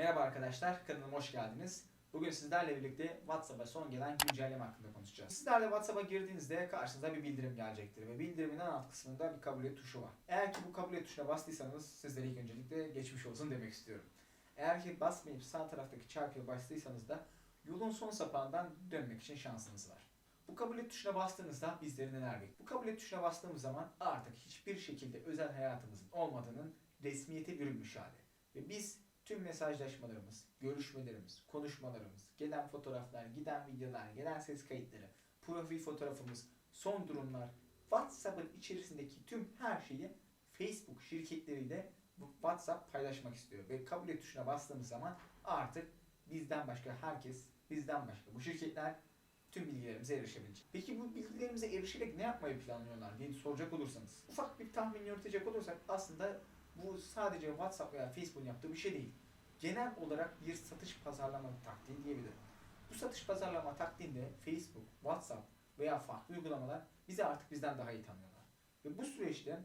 Merhaba arkadaşlar, kanalıma hoş geldiniz. Bugün sizlerle birlikte WhatsApp'a son gelen güncelleme hakkında konuşacağız. Sizler de WhatsApp'a girdiğinizde karşınıza bir bildirim gelecektir ve bildirimin en alt kısmında bir kabul et tuşu var. Eğer ki bu kabul et tuşuna bastıysanız sizlere ilk öncelikle geçmiş olsun demek istiyorum. Eğer ki basmayıp sağ taraftaki çarpıya bastıysanız da yolun son sapağından dönmek için şansınız var. Bu kabul et tuşuna bastığınızda bizleri neler bekliyor? Bu kabul et tuşuna bastığımız zaman artık hiçbir şekilde özel hayatımızın olmadığının resmiyete bürünmüş hali. Ve biz tüm mesajlaşmalarımız, görüşmelerimiz, konuşmalarımız, gelen fotoğraflar, giden videolar, gelen ses kayıtları, profil fotoğrafımız, son durumlar, WhatsApp'ın içerisindeki tüm her şeyi Facebook şirketleriyle WhatsApp paylaşmak istiyor. Ve kabul et tuşuna bastığımız zaman artık bizden başka herkes, bizden başka bu şirketler tüm bilgilerimize erişebilecek. Peki bu bilgilerimize erişerek ne yapmayı planlıyorlar diye soracak olursanız. Ufak bir tahmin yürütecek olursak aslında bu sadece WhatsApp veya Facebook'un yaptığı bir şey değil. Genel olarak bir satış pazarlama taktiği diyebilirim. Bu satış pazarlama taktiğinde Facebook, WhatsApp veya farklı uygulamalar bizi artık bizden daha iyi tanıyorlar. Ve bu süreçte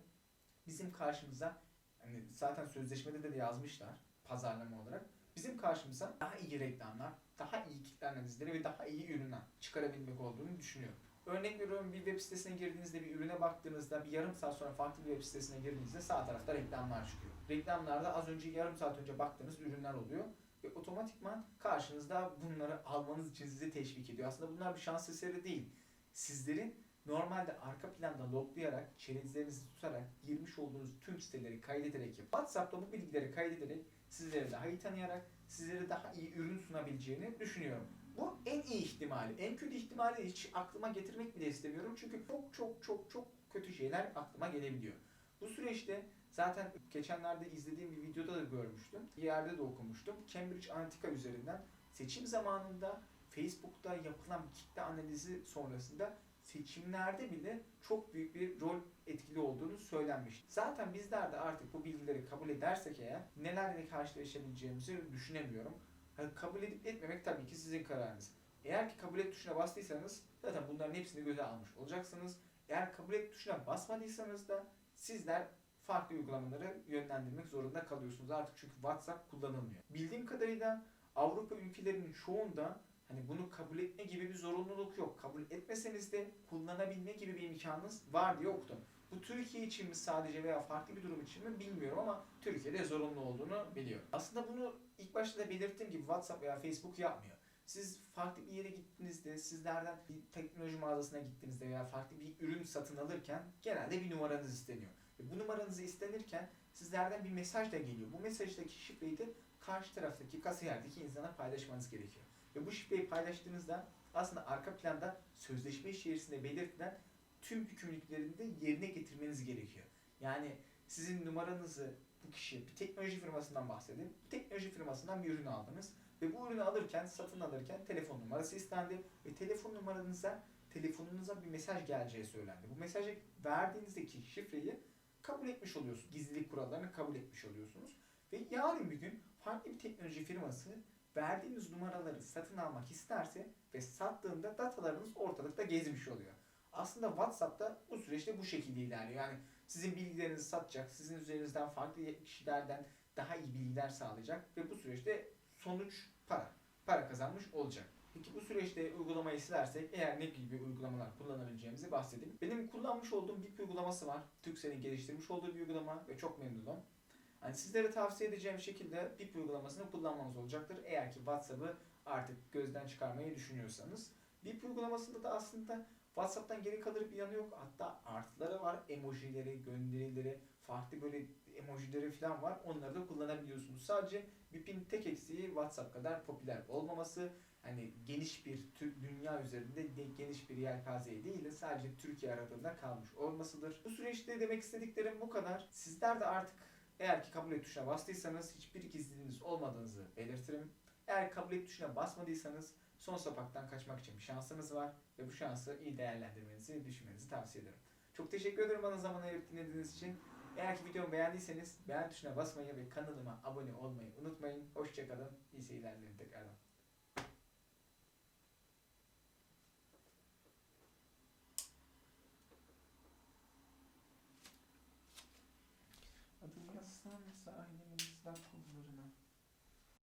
bizim karşımıza hani zaten sözleşmede de yazmışlar pazarlama olarak bizim karşımıza daha iyi reklamlar, daha iyi kitle analizleri ve daha iyi ürünler çıkarabilmek olduğunu düşünüyorum. Örnek veriyorum bir web sitesine girdiğinizde bir ürüne baktığınızda bir yarım saat sonra farklı bir web sitesine girdiğinizde sağ tarafta reklamlar çıkıyor. Reklamlarda az önce yarım saat önce baktığınız ürünler oluyor ve otomatikman karşınızda bunları almanız için sizi teşvik ediyor. Aslında bunlar bir şans eseri değil. Sizlerin normalde arka planda loglayarak, çerezlerinizi tutarak, girmiş olduğunuz tüm siteleri kaydederek, WhatsApp'ta bu bilgileri kaydederek sizleri daha iyi tanıyarak, sizlere daha iyi ürün sunabileceğini düşünüyorum. Bu en iyi ihtimali. En kötü ihtimali hiç aklıma getirmek bile istemiyorum. Çünkü çok çok çok çok kötü şeyler aklıma gelebiliyor. Bu süreçte zaten geçenlerde izlediğim bir videoda da görmüştüm. Bir yerde de okumuştum. Cambridge Analytica üzerinden seçim zamanında Facebook'ta yapılan kitle analizi sonrasında seçimlerde bile çok büyük bir rol etkili olduğunu söylenmiş. Zaten bizler de artık bu bilgileri kabul edersek eğer nelerle karşılaşabileceğimizi düşünemiyorum. Hani kabul edip etmemek tabii ki sizin kararınız. Eğer ki kabul et tuşuna bastıysanız zaten bunların hepsini göze almış olacaksınız. Eğer kabul et tuşuna basmadıysanız da sizler farklı uygulamaları yönlendirmek zorunda kalıyorsunuz artık çünkü WhatsApp kullanılmıyor. Bildiğim kadarıyla Avrupa ülkelerinin çoğunda hani bunu kabul etme gibi bir zorunluluk yok. Kabul etmeseniz de kullanabilme gibi bir imkanınız var diye okudum. Bu Türkiye için mi sadece veya farklı bir durum için mi bilmiyorum ama Türkiye'de zorunlu olduğunu biliyorum. Aslında bunu ilk başta da belirttiğim gibi WhatsApp veya Facebook yapmıyor. Siz farklı bir yere gittiğinizde, sizlerden bir teknoloji mağazasına gittiğinizde veya farklı bir ürün satın alırken genelde bir numaranız isteniyor. Ve bu numaranızı istenirken sizlerden bir mesaj da geliyor. Bu mesajdaki şifreyi de karşı taraftaki kasiyerdeki insana paylaşmanız gerekiyor. Ve bu şifreyi paylaştığınızda aslında arka planda sözleşme içerisinde belirtilen tüm yükümlülüklerini de yerine getirmeniz gerekiyor. Yani sizin numaranızı bu kişi bir teknoloji firmasından bahsedeyim. Bir teknoloji firmasından bir ürün aldınız ve bu ürünü alırken, satın alırken telefon numarası istendi ve telefon numaranıza telefonunuza bir mesaj geleceği söylendi. Bu mesajı verdiğinizdeki şifreyi kabul etmiş oluyorsunuz. Gizlilik kurallarını kabul etmiş oluyorsunuz. Ve yarın bir gün farklı bir teknoloji firması verdiğiniz numaraları satın almak isterse ve sattığında datalarınız ortalıkta gezmiş oluyor. Aslında WhatsApp'ta bu süreçte bu şekilde ilerliyor. Yani sizin bilgilerinizi satacak, sizin üzerinizden farklı kişilerden daha iyi bilgiler sağlayacak ve bu süreçte sonuç para. Para kazanmış olacak. Peki bu süreçte uygulamayı silersek eğer ne gibi uygulamalar kullanabileceğimizi bahsedeyim. Benim kullanmış olduğum bir uygulaması var. Türkcell'in geliştirmiş olduğu bir uygulama ve çok memnunum. Yani sizlere tavsiye edeceğim şekilde BIP uygulamasını kullanmanız olacaktır. Eğer ki WhatsApp'ı artık gözden çıkarmayı düşünüyorsanız. BIP uygulamasında da aslında WhatsApp'tan geri kalır bir yanı yok. Hatta artıları var. Emojileri, gönderileri, farklı böyle emojileri falan var. Onları da kullanabiliyorsunuz. Sadece BIP'in tek eksiği WhatsApp kadar popüler olmaması. Hani geniş bir dünya üzerinde de geniş bir yelpazeye değil de sadece Türkiye arasında kalmış olmasıdır. Bu süreçte demek istediklerim bu kadar. Sizler de artık eğer ki kabul et tuşuna bastıysanız hiçbir gizliliğiniz olmadığınızı belirtirim. Eğer kabul et tuşuna basmadıysanız son sapaktan kaçmak için bir şansınız var ve bu şansı iyi değerlendirmenizi, düşünmenizi tavsiye ederim. Çok teşekkür ederim bana zaman ayırıp dinlediğiniz için. Eğer ki videomu beğendiyseniz beğen tuşuna basmayı ve kanalıma abone olmayı unutmayın. Hoşçakalın. İyi seyirler dilerim tekrardan. Adım yazsam sahilimizden kollarına.